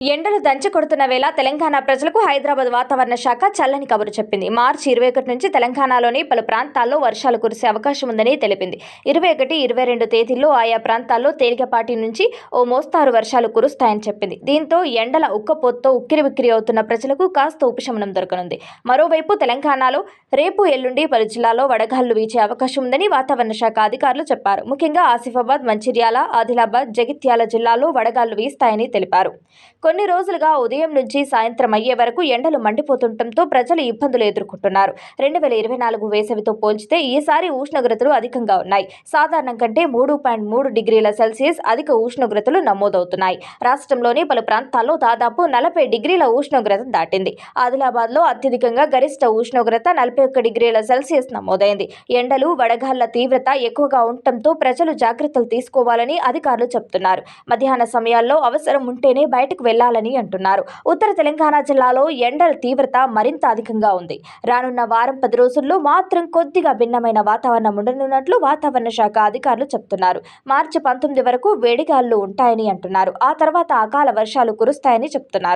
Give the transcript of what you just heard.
ఎండలు దంచి కొడుతున్న వేళ తెలంగాణ ప్రజలకు హైదరాబాద్ వాతావరణ శాఖ చల్లని కబురు చెప్పింది. మార్చి ఇరవై ఒకటి నుంచి తెలంగాణలోని పలు ప్రాంతాల్లో వర్షాలు కురిసే అవకాశం ఉందని తెలిపింది. ఇరవై ఒకటి ఇరవై రెండు తేదీల్లో ఆయా ప్రాంతాల్లో తేలికపాటి నుంచి ఓ మోస్తారు వర్షాలు కురుస్తాయని చెప్పింది. దీంతో ఎండల ఉక్కపోతతో ఉక్కిరిబిక్కిరి అవుతున్న ప్రజలకు కాస్త ఉపశమనం దొరకనుంది. మరోవైపు తెలంగాణలో రేపు ఎల్లుండి పలు జిల్లాల్లో వడగాళ్ళు వీచే అవకాశం ఉందని వాతావరణ శాఖ అధికారులు చెప్పారు. ముఖ్యంగా ఆసిఫాబాద్ మంచిర్యాల ఆదిలాబాద్ జగిత్యాల జిల్లాల్లో వడగాళ్ళు వీస్తాయని తెలిపారు. కొన్ని రోజులుగా ఉదయం నుంచి సాయంత్రం అయ్యే వరకు ఎండలు మండిపోతుండటంతో ప్రజలు ఇబ్బందులు ఎదుర్కొంటున్నారు. రెండు వేల ఇరవై నాలుగు వేసవితో పోల్చితే ఈసారి ఉష్ణోగ్రతలు అధికంగా ఉన్నాయి. సాధారణం కంటే మూడు పాయింట్ మూడు డిగ్రీల సెల్సియస్ అధిక ఉష్ణోగ్రతలు నమోదవుతున్నాయి. రాష్ట్రంలోని పలు ప్రాంతాల్లో దాదాపు నలభై డిగ్రీల ఉష్ణోగ్రత దాటింది. ఆదిలాబాద్లో అత్యధికంగా గరిష్ట ఉష్ణోగ్రత నలభై ఒక్క డిగ్రీల సెల్సియస్ నమోదైంది. ఎండలు వడగాళ్ళ తీవ్రత ఎక్కువగా ఉండటంతో ప్రజలు జాగ్రత్తలు తీసుకోవాలని అధికారులు చెబుతున్నారు. మధ్యాహ్న సమయాల్లో అవసరం ఉంటేనే బయటకు వెళ్ళాలని అంటున్నారు. ఉత్తర తెలంగాణ జిల్లాలో ఎండల తీవ్రత మరింత అధికంగా ఉంది. రానున్న వారం పది రోజుల్లో మాత్రం కొద్దిగా భిన్నమైన వాతావరణం ఉండనున్నట్లు వాతావరణ శాఖ అధికారులు చెబుతున్నారు మార్చి పంతొమ్మిది వరకు వేడిగాలు ఉంటాయని అంటున్నారు. ఆ తర్వాత అకాల వర్షాలు కురుస్తాయని చెబుతున్నారు